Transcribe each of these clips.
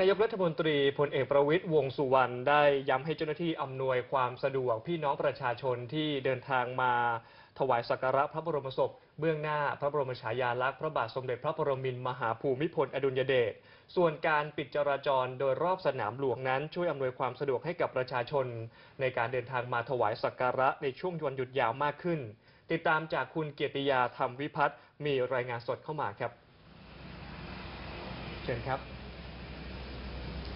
นายกรัฐมนตรีพลเอกประวิตยวงสุวรรณได้ย้ำให้เจ้าหน้าที่อำนวยความสะดวกพี่น้องประชาชนที่เดินทางมาถวายสักการะพระบรมศพ เบื้องหน้าพระบรมฉายาลักษณ์พระบาทสมเด็จพระปรมินทรมหาภูมิพลอดุลยเดชส่วนการปิดจราจรโดยรอบสนามหลวงนั้น ช่วยอำนวยความสะดวกให้กับประชาชน ในการเดินทางมาถวายสักการะในช่วงวันหยุดยาวมากขึ้น ติดตามจากคุณเกียรติยาธรรมวิพัฒน์มีรายงานสดเข้ามาครับ เชิญครับ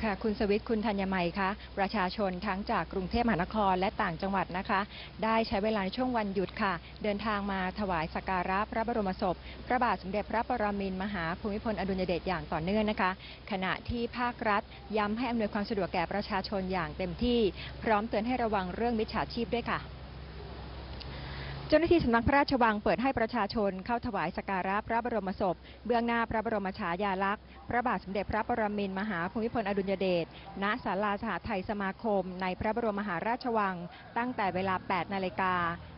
ค่ะคุณสวิทย์คุณธัญมัยคะประชาชนทั้งจากกรุงเทพมหานครและต่างจังหวัดนะคะ ได้ใช้เวลาในช่วงวันหยุดค่ะ เดินทางมาถวายสักการะพระบรมศพ พระบาทสมเด็จพระปรมินทรมหาภูมิพลอดุลยเดชอย่างต่อเนื่องนะคะ ขณะที่ภาครัฐ ย้ำให้อำนวยความสะดวกแก่ประชาชนอย่างเต็มที่ พร้อมเตือนให้ระวังเรื่องมิจฉาชีพด้วยค่ะ เจ้าหน้าที่สำนักพระราชวังเปิดให้ประชาชนเข้าถวายสกการะพระบรมศพ เบื้องหน้าพระบรมฉายาลักษณ์ พระบาทสมเด็จพระปรมินทรมหาภูมิพลอดุลยเดช ณ ศาลาสหไทยสมาคม ในพระบรมมหาราชวัง ตั้งแต่เวลา 8 นาฬิกา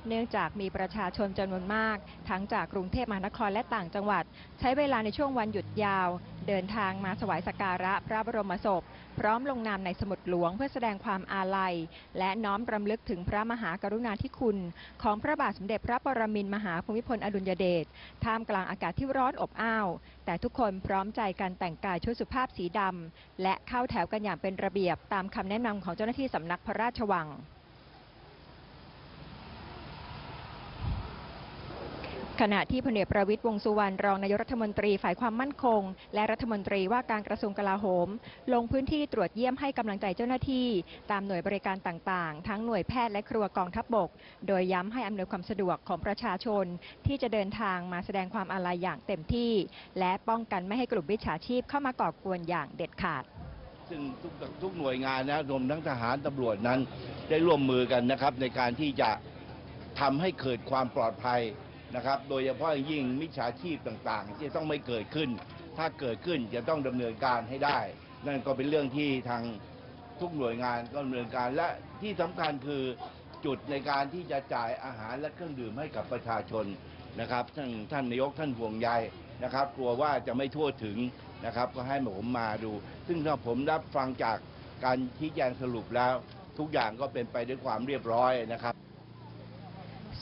เนื่องจากมีประชาชนจำนวนมาก ทั้งจากกรุงเทพมหานครและต่างจังหวัด ใช้เวลาในช่วงวันหยุดยาว เดินทางมาถวายสกการะพระบรมศพ พร้อมลงนามในสมุดหลวงเพื่อแสดงความอาลัย และน้อมรำลึกถึงพระมหากรุณาธิคุณ ของพระบาทสมเด็จพระปรมินทรมหาภูมิพลอดุลยเดชท่ามกลางอากาศที่ร้อนอบอ้าว แต่ทุกคนพร้อมใจกันแต่งกายชุดสุภาพสีดำและเข้าแถวกันอย่างเป็นระเบียบตามคำแนะนำของเจ้าหน้าที่สำนักพระราชวัง ขณะที่พลเอกประวิตยวงสุวรรณรองนายกรัฐมนตรีฝ่ายความมั่นคง และรัฐมนตรีว่าการกระทรวงกลาโหม ลงพื้นที่ตรวจเยี่ยมให้กำลังใจเจ้าหน้าที่ ตามหน่วยบริการต่างๆ ทั้งหน่วยแพทย์และครัวกองทัพบบก โดยย้ำให้อำนวยความสะดวกของประชาชน ที่จะเดินทางมาแสดงความอาลัยอย่างเต็มที่ และป้องกันไม่ให้กลุ่มวิชาชีพเข้ามาก่อกวนอย่างเด็ดขาด ซึ่งทุกทุกหน่วยงานนะรวมทั้งทหารตำรวจนั้นได้ร่วมมือกันนะครับในการที่จะทำให้เกิดความปลอดภัย นะครับ โดยเฉพาะยิ่งมิจฉาชีพต่างๆ ที่จะต้องไม่เกิดขึ้น ถ้าเกิดขึ้นจะต้องดำเนินการให้ได้ นั่นก็เป็นเรื่องที่ทางทุกหน่วยงานก็ดำเนินการและที่สำคัญคือจุดในการที่จะจ่ายอาหารและเครื่องดื่มให้กับประชาชนนะครับท่านท่านนายกท่านห่วงใยนะครับ กลัวว่าจะไม่ทั่วถึงนะครับ ก็ให้ผมมาดู ซึ่งถ้าผมรับฟังจากการชี้แจงสรุปแล้ว ทุกอย่างก็เป็นไปด้วยความเรียบร้อยนะครับ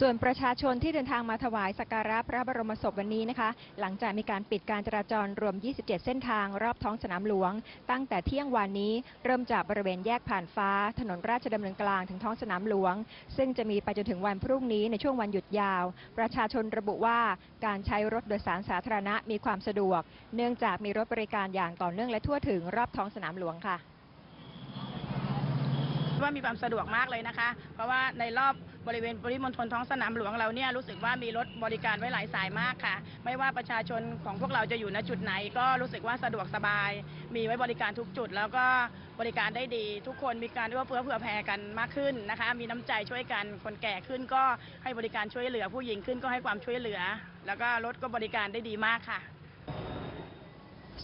ส่วนประชาชนที่เดินทางมาถวายสักการะพระบรมศพวันนี้นะคะ หลังจากมีการปิดการจราจรรวม 27 เส้นทางรอบท้องสนามหลวง ตั้งแต่เที่ยงวันนี้เริ่มจากบริเวณแยกผ่านฟ้า ถนนราชดำเนินกลางถึงท้องสนามหลวง ซึ่งจะมีไปจนถึงวันพรุ่งนี้ในช่วงวันหยุดยาว ประชาชนระบุว่าการใช้รถโดยสารสาธารณะมีความสะดวก เนื่องจากมีรถบริการอย่างต่อเนื่องและทั่วถึงรอบท้องสนามหลวงค่ะ ว่ามีความสะดวกมากเลยนะคะ เพราะว่าในรอบบริเวณปริมณฑลท้องสนามหลวงเราเนี่ยรู้สึกว่ามีรถบริการไว้หลายสายมากค่ะ ไม่ว่าประชาชนของพวกเราจะอยู่ณจุดไหน ก็รู้สึกว่าสะดวกสบาย มีไว้บริการทุกจุด แล้วก็บริการได้ดี ทุกคนมีการเอื้อเฟื้อเผื่อแผ่กันมากขึ้นนะคะ มีน้ำใจช่วยกันคนแก่ขึ้นก็ให้บริการช่วยเหลือผู้หญิงขึ้นก็ให้ความช่วยเหลือ แล้วก็รถก็บริการได้ดีมากค่ะ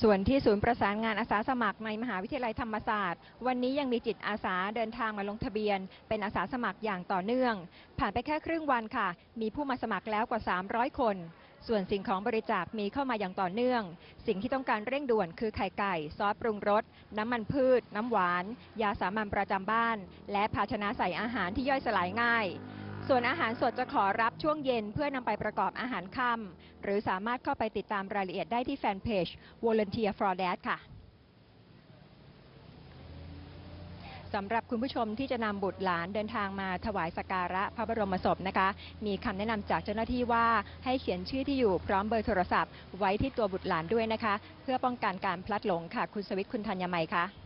ส่วนที่ศูนย์ประสานงานอาสาสมัครในมหาวิทยาลัยธรรมศาสตร์ วันนี้ยังมีจิตอาสาเดินทางมาลงทะเบียน เป็นอาสาสมัครอย่างต่อเนื่อง ผ่านไปแค่ครึ่งวันค่ะ มีผู้มาสมัครแล้วกว่า 300 คน ส่วนสิ่งของบริจาคมีเข้ามาอย่างต่อเนื่อง สิ่งที่ต้องการเร่งด่วนคือไข่ไก่ ซอสปรุงรส น้ำมันพืช น้ำหวาน ยาสามัญประจำบ้าน และภาชนะใส่อาหารที่ย่อยสลายง่าย ส่วนอาหารสดจะขอรับช่วงเย็นเพื่อนำไปประกอบอาหารค่ำหรือสามารถเข้าไปติดตามรายละเอียดได้ที่แฟนเพจ Volunteer for Dad ค่ะสำหรับคุณผู้ชมที่จะนำบุตรหลานเดินทางมาถวายสักการะพระบรมศพนะคะ มีคำแนะนำจากเจ้าหน้าที่ว่าให้เขียนชื่อที่อยู่พร้อมเบอร์โทรศัพท์ ไว้ที่ตัวบุตรหลานด้วยนะคะ เพื่อป้องกันการพลัดหลงค่ะ คุณสวิทย์คุณธัญมัยค่ะ